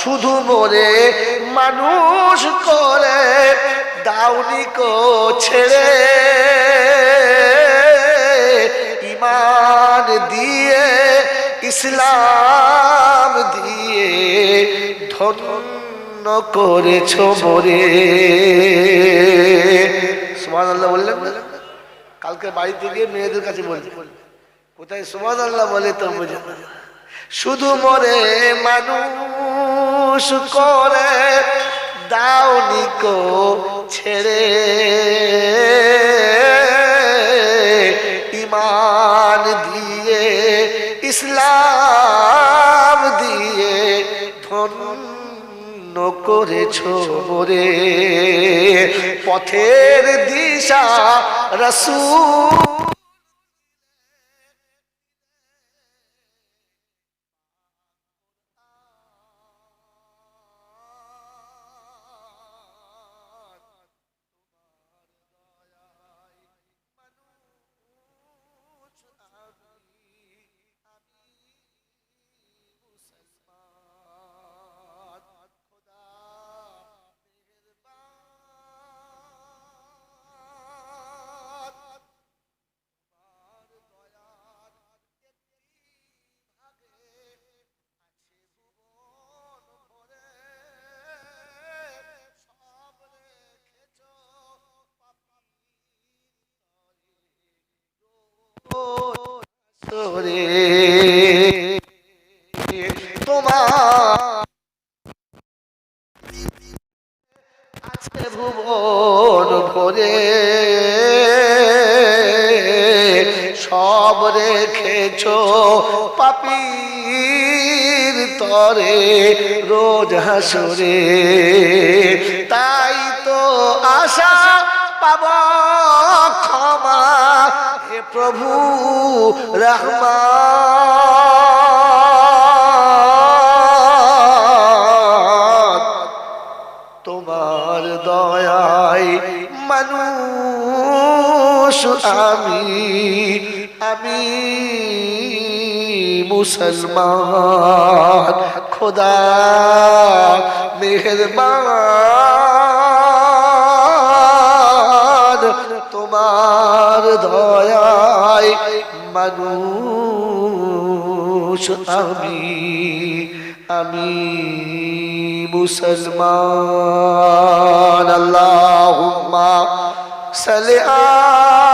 শুধু মোরে মানুষ করে, দাউনি কো ছেড়ে ইমান দিয়ে, ইসলাম দিয়ে ধন্য করেছ মোরে সুমান আল্লাহ বললেন? কালকে বাড়িতে গিয়ে মেয়েদের কাছে বলছে কোথায় সুমান আল্লাহ বলে তো বুঝে। শুধু মরে মানুষ করে দাওনি কো ছেড়ে। ইমান দিয়ে ইসলাম দিয়ে ধন্য করেছ মোরে। পথের দিশা রসুল says so. রেখেছ পাপির তরে রোজ হাসরে। তাই তো আশা পাব, ক্ষমা। হে প্রভু রহমান, তোমার দয়ায় মানুষ আমি। আমি মুসলমান খোদা মেহরবান তোমার দয়ায় মানুষ আমি আমি মুসলমান আল্লাহুম্মা সাল্লি আলা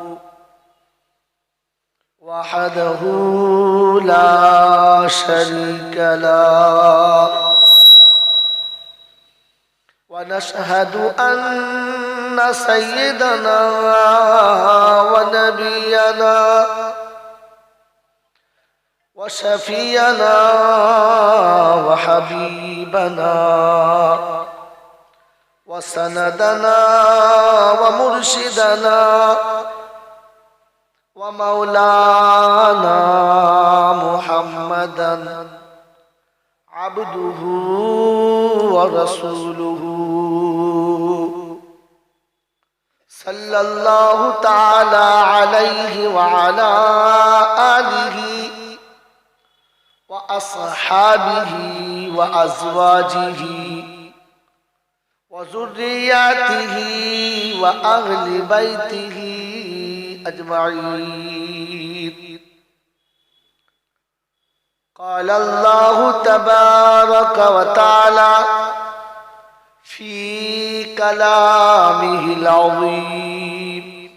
وحده لا شريك له. ونشهد أن سيدنا ونبينا وشفينا وحبيبنا وسندنا ومرشدنا ومولانا محمدا عبده ورسوله. صلى الله تعالى عليه وعلى آله وأصحابه وأزواجه وذرياته وأهل بيته أجمعين. قال الله تبارك وتعالى في كلامه العظيم.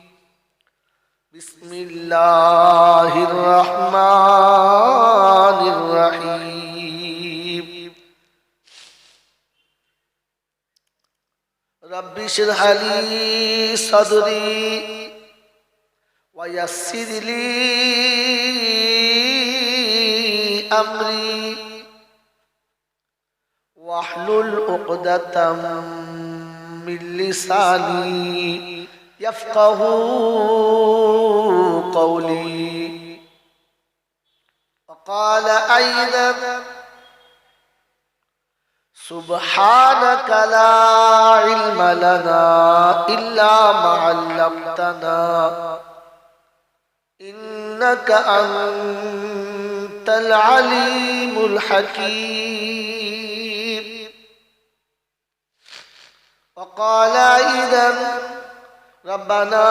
بسم الله الرحمن الرحيم. رب اشرح لي صدري ويسر لي أمري. واحلل عقدة من لساني يفقه قولي. وقال أيضا سبحانك لا علم لنا إلا ما علمتنا. إنك أنت العليم الحكيم وقال أيضا ربنا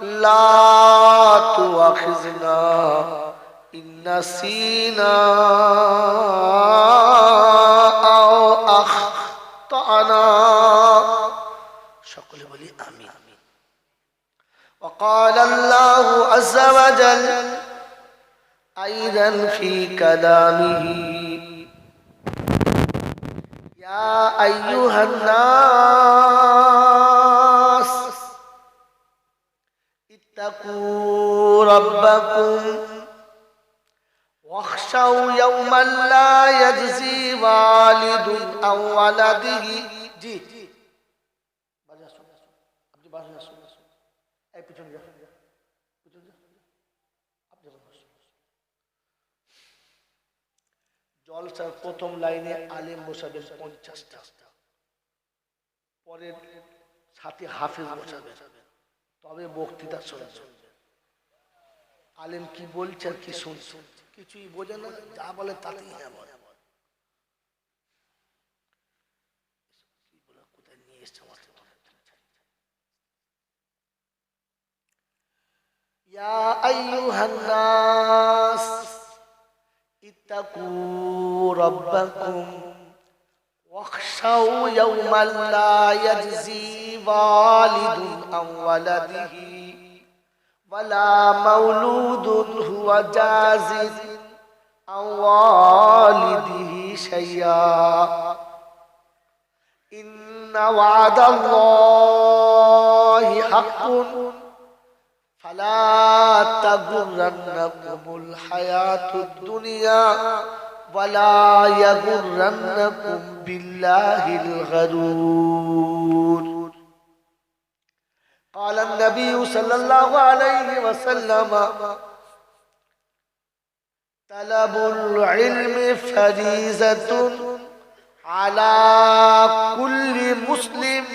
لا تؤاخذنا إن نسينا أو أخطأنا সকলে বলি আমিন وقال الله عز وجل أيضا في كلامه يا أيها الناس اتقوا ربكم واخشوا يوما لا يجزي والد عن ولده. جي পিছনে যা পিছনে যা? আপনি জলসার প্রথম লাইনে আলিম বসাবেন পঞ্চাশটা। পরের সাথে হাফিজ বসাবেন। তবে বক্তৃতা শুনবেন। আলেম কি বলছে আর কি শুনছে? কিছুই বোঝে না, যা বলে তাতেই হ্যাঁ বলে। يا أيها الناس اتقوا ربكم واخشوا يوما لا يجزي والد عن ولده ولا مولود هو جاز عن والده شيئا. إن وعد الله حق. فلا تغرنكم الحياة الدنيا ولا يغرنكم بالله الغرور. قال النبي صلى الله عليه وسلم طلب العلم فريزة على كل مسلم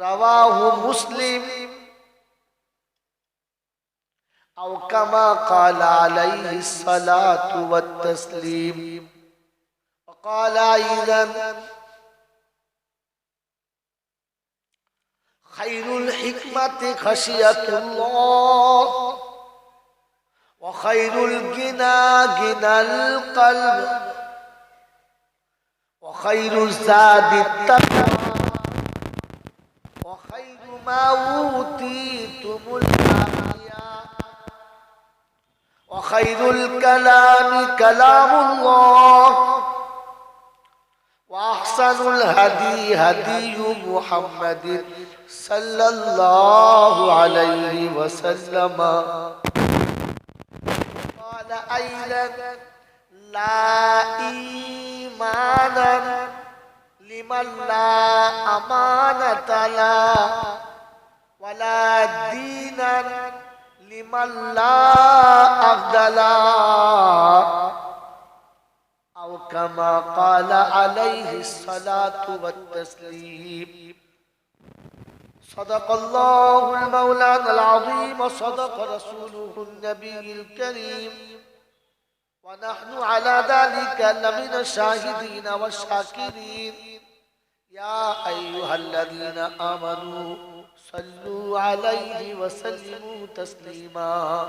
رواه مسلم. أو كما قال عليه الصلاة والتسليم. وقال أيضا خير الحكمة خشية الله وخير الغنى غنى القلب وخير الزاد التقوى وخير ما أوتيتم العافية وخير الكلام كلام الله. وأحسن الهدي هدي محمد صلى الله عليه وسلم. قال أيضا لا إيمان لمن لا أمانة له ولا دينا لمن لا له أو كما قال عليه الصلاة والتسليم. صدق الله المولانا العظيم وصدق رسوله النبي الكريم. ونحن على ذلك لمن الشاهدين والشاكرين. يا أيها الذين آمنوا صلوا عليه وسلموا تسليما.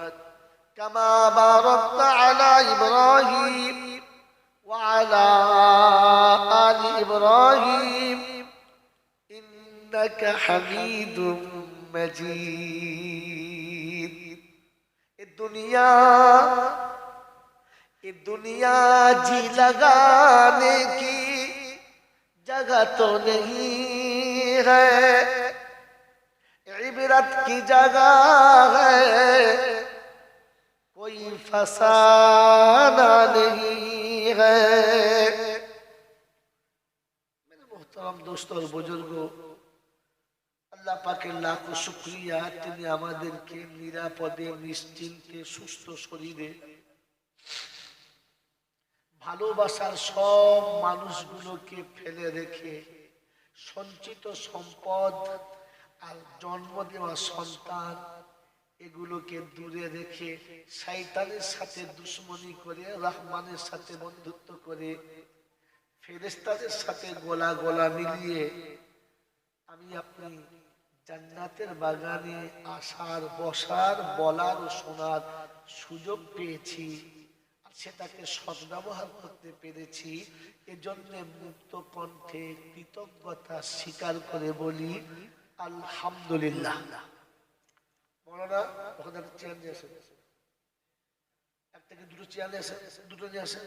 كما باركت على إبراهيم وعلى آل إبراهيم إنك حميد مجيد. إيه الدنيا؟ إيه الدنيا جي لغاني كي جگہ تو نہیں ہے عبرت کی جگہ ہے کوئی فساد نہیں ہے میرے محترم دوست اور তিনি আমাদেরকে নিরাপদে নিশ্চিন্তে সুস্থ শরীরে ভালোবাসার সব মানুষগুলোকে ফেলে রেখে সঞ্চিত সম্পদ আর জন্ম দেওয়া সন্তান এগুলোকে দূরে রেখে শয়তানের সাথে দুশ্মনী করে, রহমানের সাথে বন্ধুত্ব করে ফেরেস্তাদের সাথে গোলা গোলা মিলিয়ে আমি আপনি জান্নাতের বাগানে আসার, বসার, বলার ও শোনার সুযোগ পেয়েছি। সেটাকে সদ্ব্যবহার করতে পেরেছি। এজন্য মুক্ত কণ্ঠে কৃতজ্ঞতা স্বীকার করে বলি, আলহামদুলিল্লাহ। মৌলানা ওখানে চেয়ার নিয়ে আসেন এক থেকে দুটো চেয়ার নিয়ে আসেন দুটো নিয়ে আসেন